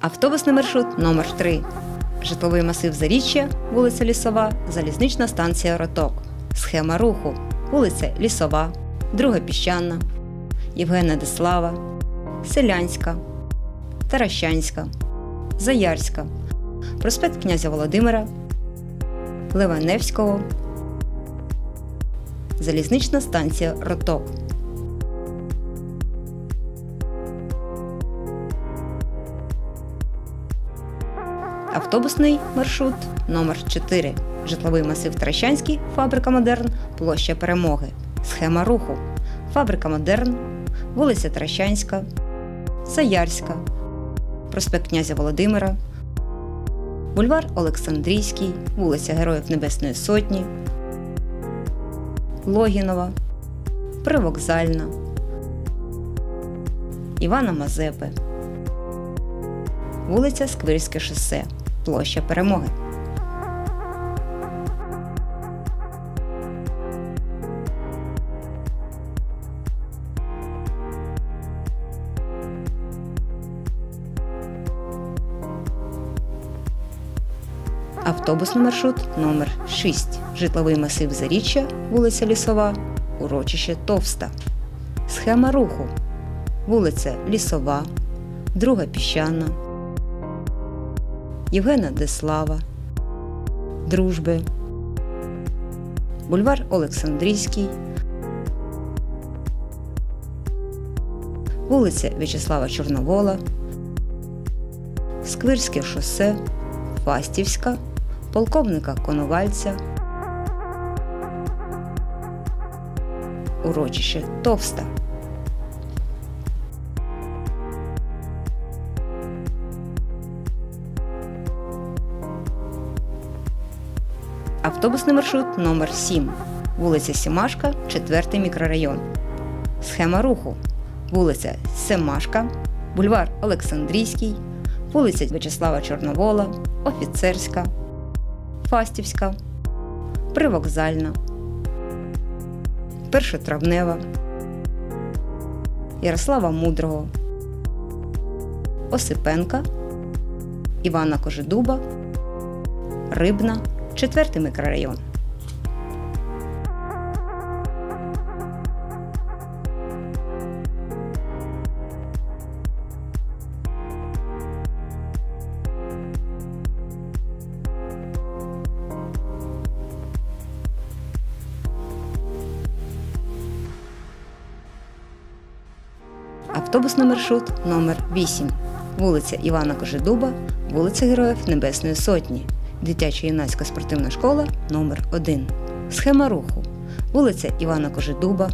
Автобусний маршрут номер 3 Житловий масив Заріччя, вулиця Лісова, залізнична станція Роток. Схема руху. Вулиця Лісова, Друга Піщана, Євгена Деслава, Селянська, Таращанська, Заярська, проспект князя Володимира, Лева Невського, залізнична станція Роток. Автобусний маршрут номер 4 Житловий масив Тращанський, фабрика Модерн, площа Перемоги. Схема руху. Фабрика Модерн, вулиця Тращанська, Заярська, проспект князя Володимира, бульвар Олександрійський, вулиця Героїв Небесної Сотні, Логінова, Привокзальна, Івана Мазепи, вулиця Сквирське шосе, площа Перемоги. Автобусний маршрут номер 6 Житловий масив Заріччя, вулиця Лісова, урочище Товста. Схема руху. Вулиця Лісова, Друга Піщана, Євгена Деслава, Дружби, Бульвар Олександрійський, вулиця В'ячеслава Чорновола, Сквирське шосе, Фастівська, полковника Коновальця, урочище Товста. Автобусний маршрут номер 7 вулиця Сімашка, 4 мікрорайон. Схема руху. Вулиця Семашка, бульвар Олександрійський, вулиця В'ячеслава Чорновола, Офіцерська, Фастівська, Привокзальна, Першотравнева, Ярослава Мудрого, Осипенка, Івана Кожедуба, Рибна, 4 мікрорайон. Автобусний маршрут номер 8 вулиця Івана Кожедуба, вулиця Героїв Небесної Сотні, дитяча юнацька спортивна школа номер 1 Схема руху. Вулиця Івана Кожедуба,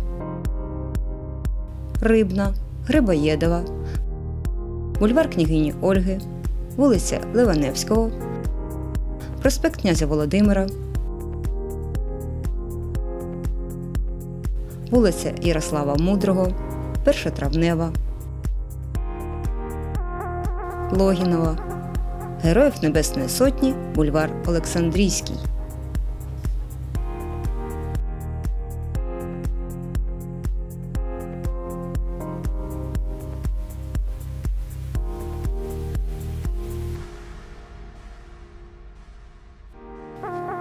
Рибна, Грибоєдова, бульвар княгині Ольги, вулиця Ливаневського, проспект князя Володимира, вулиця Ярослава Мудрого, Першотравнева, Логінова, Героїв Небесної Сотні, бульвар Олександрійський.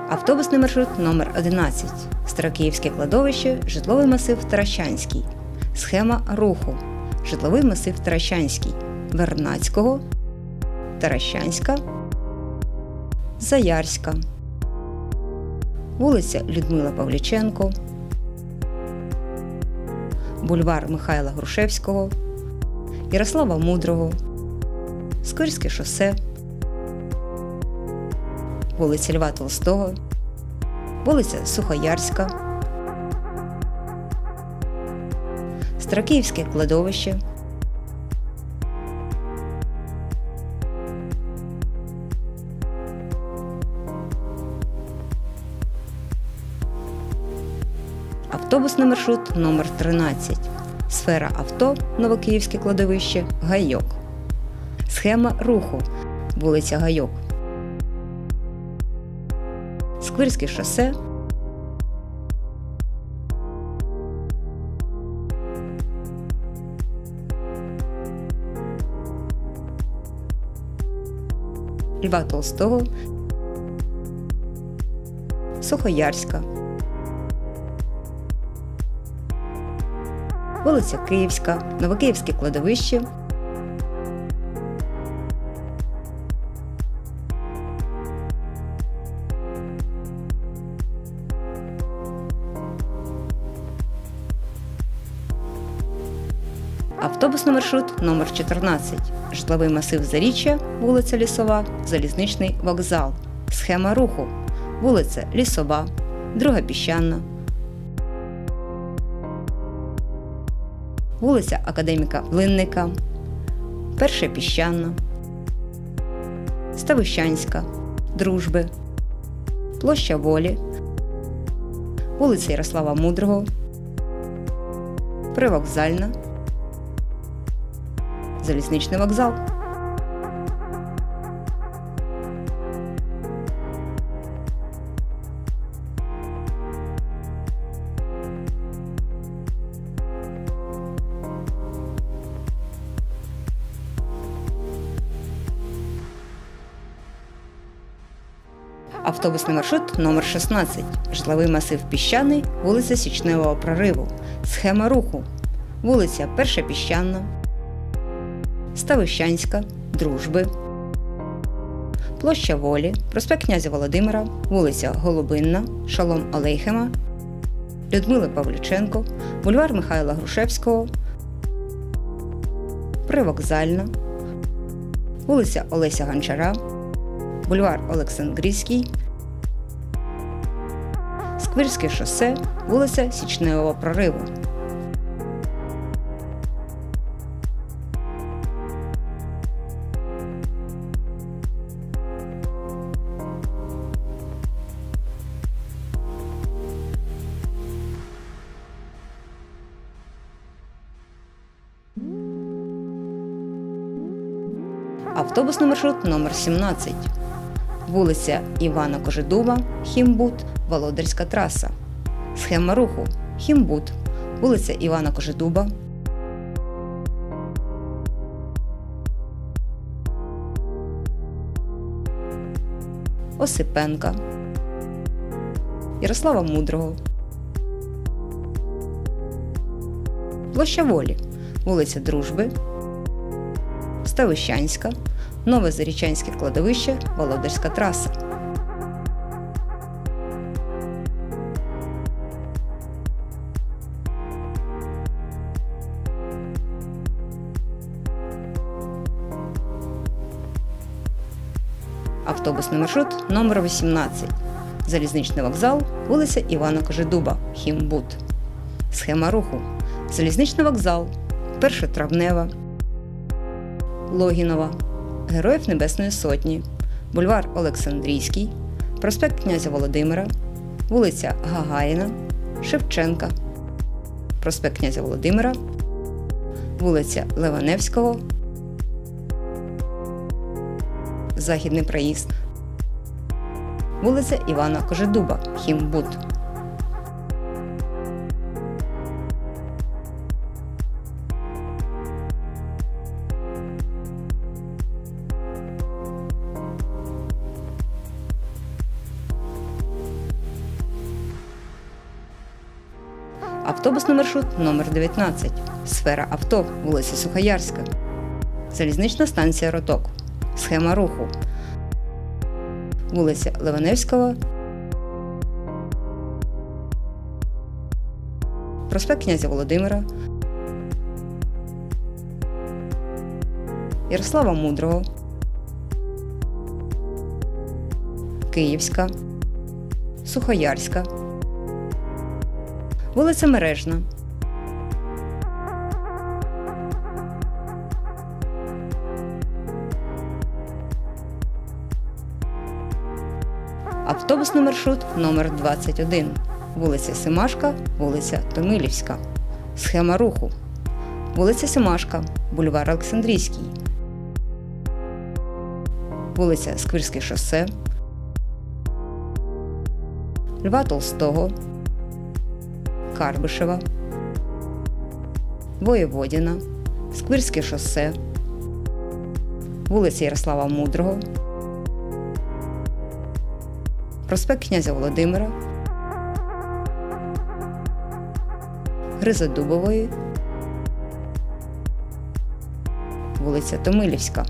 Автобусний маршрут номер 11 Старокиївське кладовище, житловий масив Таращанський. Схема руху. Житловий масив Таращанський. Вернацького, Таращанська, Заярська, вулиця Людмила Павліченко, бульвар Михайла Грушевського, Ярослава Мудрого, Скирське шосе, вулиця Льва Толстого, вулиця Сухоярська, Старокиївське кладовище. автобусний маршрут номер 13 сфера авто, Новокиївське кладовище, Гайок. Схема руху вулиця Гайок. Сквирське шосе. Льва Толстого. Сухоярська. Вулиця Київська, Новокиївське кладовище, Автобусний маршрут номер 14 Житловий масив Заріччя, вулиця Лісова, Залізничний вокзал. Схема руху. Вулиця Лісова, Друга Піщана. Вулиця Академіка Линника, Перша Піщана, Ставищанська, Дружби, Площа Волі, вулиця Ярослава Мудрого, Привокзальна. Залізничний вокзал. Автобусний маршрут номер 16 Житловий масив Піщаний, вулиця Січневого прориву. Схема руху. Вулиця Перша Піщана, Ставищанська, Дружби, Площа Волі, проспект князя Володимира, вулиця Голубинна, Шалом Алейхема, Людмили Павлюченко, бульвар Михайла Грушевського, Привокзальна, вулиця Олеся Гончара, бульвар Олександрійський, Сквирське шосе, вулиця Січневого прориву. Автобусний маршрут номер 17 Вулиця Івана Кожедуба, Хімбут, Володарська траса. Схема руху Хімбут, вулиця Івана Кожедуба. Осипенка, Ярослава Мудрого, Площа Волі, вулиця Дружби, Ставищанська, Нове Зарічанське кладовище, Володарська траса. Автобусний маршрут номер 18 Залізничний вокзал, вулиця Івана Кожедуба, Хімбут. Схема руху. Залізничний вокзал, Першотравнева, Логінова, Героїв Небесної Сотні, бульвар Олександрійський, проспект князя Володимира, вулиця Гагаріна, Шевченка, проспект князя Володимира, вулиця Леваневського, Західний проїзд, вулиця Івана Кожедуба, Хімбут. Автобусний маршрут номер 19 Сфера авто, вулиця Сухоярська. Залізнична станція Роток. Схема руху. Вулиця Ливаневського. Проспект князя Володимира. Ярослава Мудрого. Київська. Сухоярська. Вулиця Мережна. Автобусний маршрут номер 21 Вулиця Семашка, вулиця Томилівська. Схема руху. Вулиця Семашка, бульвар Олександрійський. Вулиця Сквирське шосе. Льва Толстого. Карбишева, Воєводіна, Сквирське шосе, вулиця Ярослава Мудрого, проспект князя Володимира, Гризодубової, вулиця Томилівська.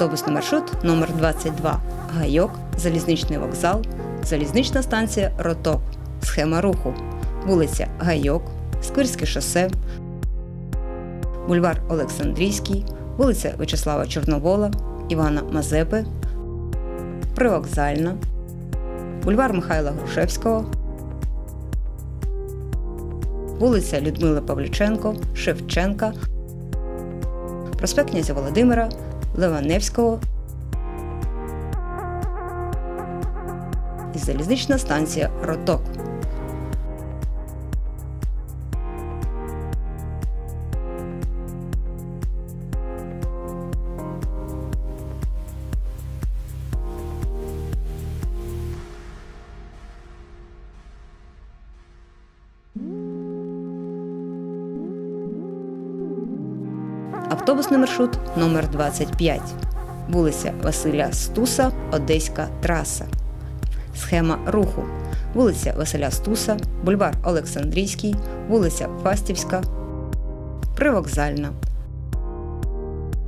Автобусний маршрут номер 22 Гайок, залізничний вокзал, залізнична станція Роток. Схема руху. Вулиця Гайок, Сквирське шосе, бульвар Олександрійський, вулиця Вячеслава Чорновола, Івана Мазепи, Привокзальна, бульвар Михайла Грушевського, вулиця Людмили Павліченко, Шевченка, проспект князя Володимира, Леваневського і залізнична станція Роток. Автобусний маршрут номер 25 вулиця Василя Стуса, Одеська траса. Схема руху. Вулиця Василя Стуса, бульвар Олександрійський, вулиця Фастівська, Привокзальна,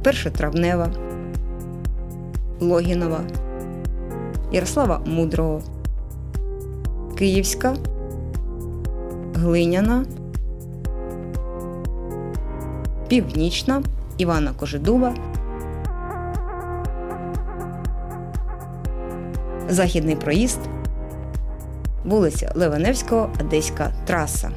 Першотравнева, Логінова, Ярослава Мудрого, Київська, Глиняна, Північна, Івана Кожедуба, Західний проїзд, вулиця Леваневського, Одеська траса.